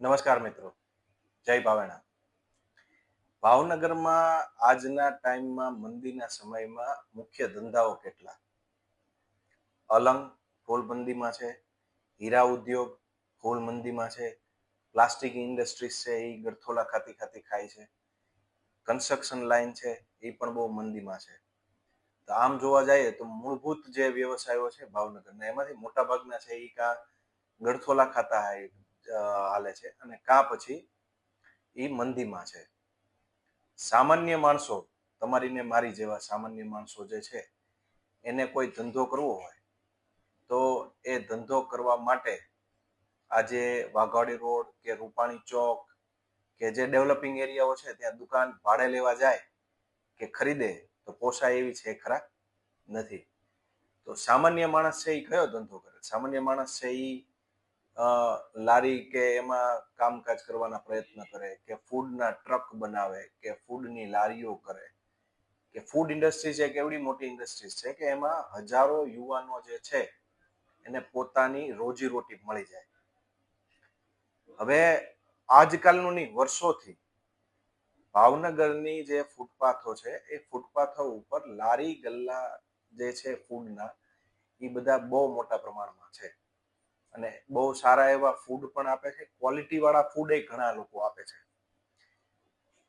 નમસ્કાર મિત્રો. જય ભાવેણા. ભાવનગરમાં આજના ટાઈમમાં મંદીના સમયમાં મુખ્ય ધંધાઓ કેટલા? અલંગ ફૂલબંધીમાં છે, હીરા ઉદ્યોગ ફૂલ મંદીમાં છે, પ્લાસ્ટિક ઇન્ડસ્ટ્રીઝ છે, એ ગરથોલા ખાતી ખાતી ખાય છે, કન્સ્ટ્રક્શન લાઈન છે, એ પણ બહુ મંદીમાં છે. તો આમ જોવા જઈએ તો મૂળભૂત જે વ્યવસાયો છે ભાવનગરના, એમાંથી મોટા ભાગના છે એ કા ગળથોલા ખાતા હાય હાલે છે અને કા પછી એ મંદીમાં છે. સામાન્ય માણસો, તમારીને મારી જેવા સામાન્ય માણસો જે છે, એને કોઈ ધંધો કરવો હોય, તો એ ધંધો કરવા માટે આજે વાઘાડી રોડ કે રૂપાણી ચોક કે જે ડેવલપિંગ એરિયાઓ છે, ત્યાં દુકાન ભાડે લેવા જાય કે ખરીદે, તો પોસાય એવી છે ખરા? નથી. તો સામાન્ય માણસ છે એ કયો ધંધો કરે? સામાન્ય માણસ છે એ લારી કે એમાં કામકાજ કરવાના પ્રયત્ન કરે, કે ફૂડના ટ્રક બનાવે, કે ફૂડની લારીઓ કરે, કે ફૂડ ઇન્ડસ્ટ્રી છે એક એવડી મોટી ઇન્ડસ્ટ્રી છે, કે એમાં હજારો યુવાનો જે છે, એને પોતાની રોજીરોટી મળી જાય. હવે આજકાલનું નહીં, વર્ષોથી ભાવનગરની જે ફૂટપાથો છે, એ ફૂટપાથો ઉપર લારી ગલ્લા જે છે, ફૂડના, એ બધા બહુ મોટા પ્રમાણમાં છે. અને બહુ સારા એવા ફૂડ પણ આપે છે. ક્વોલિટી વાળા ફૂડ એ ઘણા લોકો આપે છે.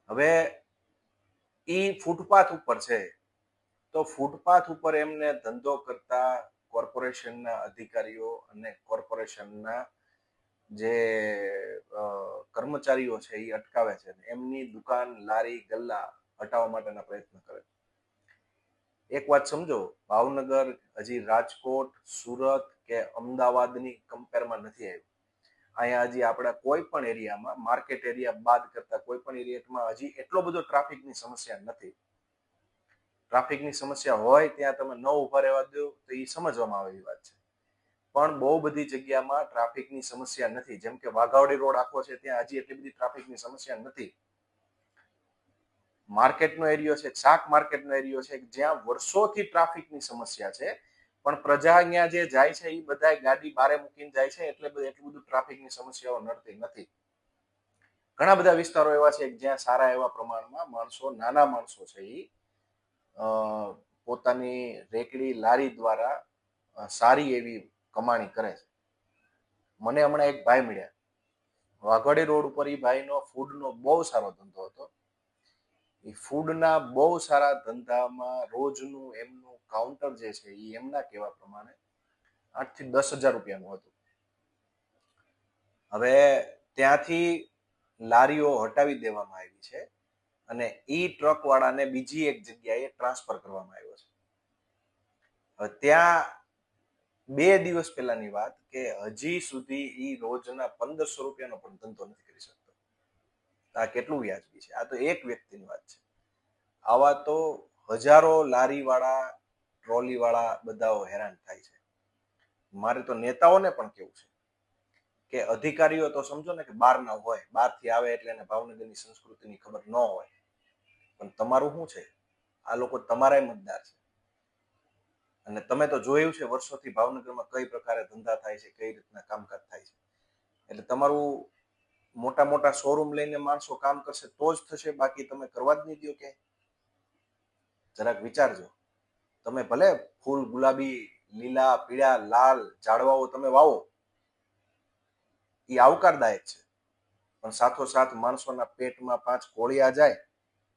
હવે એ ફૂટપાથ ઉપર છે, તો ફૂટપાથ ઉપર એમને ધંધો કરતા કોર્પોરેશનના અધિકારીઓ અને કોર્પોરેશનના જે કર્મચારીઓ છે એ અટકાવે છે એમની દુકાન લારી ગલ્લા હટાવવા માટેના પ્રયત્ન કરે એક વાત સમજો, ભાવનગર, હજી રાજકોટ, સુરત કે અમદાવાદની કમ્પેરમાં નથી આવ્યું. અહીંયા હજી આપણા કોઈ પણ એરિયામાં માર્કેટ એરિયા બાદ કરતા કોઈ પણ એરિયામાં હજી એટલો બધો ટ્રાફિકની સમસ્યા નથી. ટ્રાફિકની સમસ્યા હોય ત્યાં તમે ન ઊભા રહેવા દો, તો એ સમજવામાં આવે એવી વાત છે. પણ બહુ બધી જગ્યામાં ટ્રાફિકની સમસ્યા નથી. જેમ કે વાઘાવડી રોડ આખો છે, ત્યાં હજી એટલી બધી ટ્રાફિકની સમસ્યા નથી. માર્કેટનો એરિયો છે, શાક માર્કેટનો એરિયો છે, જ્યાં વર્ષોથી ટ્રાફિકની સમસ્યા છે. પણ પ્રજા અહીંયા જે જાય છે, એ બધા ગાડી બારે મૂકીને જાય છે, એટલે એટલું બધું ટ્રાફિકની સમસ્યાઓ નડતી નથી. ઘણા બધા વિસ્તારો એવા છે, જ્યાં સારા એવા પ્રમાણમાં માણસો, નાના માણસો છે એ પોતાની રેકડી, લારી દ્વારા સારી એવી કમાણી કરે છે. મને હમણાં એક ભાઈ મળ્યા. વાઘોડી રોડ ઉપર એ ભાઈનો, ફૂડનો બહુ સારો ધંધો એ ફૂડના બહુ સારા ધંધામાં રોજનું એમનું કાઉન્ટર જે છે એ એમના કહેવા પ્રમાણે આઠથી દસ હજાર રૂપિયાનું હતું. હવે ત્યાંથી લારીઓ હટાવી દેવામાં આવી છે અને ઈ ટ્રક વાળાને બીજી એક જગ્યાએ ટ્રાન્સફર કરવામાં આવ્યો છે. ત્યાં બે દિવસ પહેલાની વાત કે હજી સુધી ઈ રોજના પંદરસો રૂપિયાનો પણ ધંધો નથી કરી શકતો આ કેટલું વ્યાજબી છે? આ તો એક વ્યક્તિની વાત છે. આવા તો હજારો લારીવાળા, ટ્રોલીવાળા ટ્રોલી વાળા બધાઓ હેરાન થાય છે. મારે તો નેતાઓને પણ કેવું છે કે અધિકારીઓ તો સમજો ને કે બહારના હોય, બહારથી આવે એટલે એને ભાવનગરની સંસ્કૃતિની ખબર ન હોય. પણ તમારું શું છે? આ લોકો તમારા મતદાર છે. અને તમે તો જોયું છે, વર્ષોથી ભાવનગરમાં કઈ પ્રકારે ધંધા થાય છે, કઈ રીતના કામકાજ થાય છે. એટલે તમારું મોટા મોટા શોરૂમ લઈને માણસો કામ કરશે તો જ થશે, બાકી તમે કરવા જ નહીં દો કે જરાક વિચારજો. તમે ભલે ફૂલ ગુલાબી, લીલા, પીળા, લાલ ઝાડવાઓ તમે વાવો એ આવકારદાયક છે. પણ સાથોસાથ માણસોના પેટમાં પાંચ કોળિયા જાય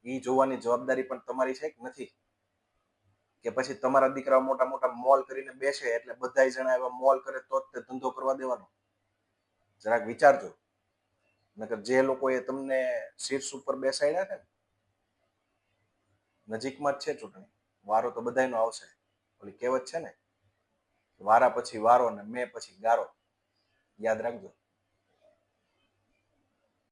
એ જોવાની જવાબદારી પણ તમારી છે કે નથી? કે પછી તમારા દીકરા મોટા મોટા મોલ કરીને બેસે એટલે બધા જણા એવા મોલ કરે તો જ તે ધંધો કરવા દેવાનો? જરાક વિચારજો. નકર જે લોકોએ તમને શીર્ષ ઉપર બેસાડ્યા છે ને, નજીકમાં જ છે ચૂંટણી. વારો તો બધાનો આવશે. ઓલી કહેવત છે ને, વારા પછી વારો ને મેં પછી ગારો. યાદ રાખજો.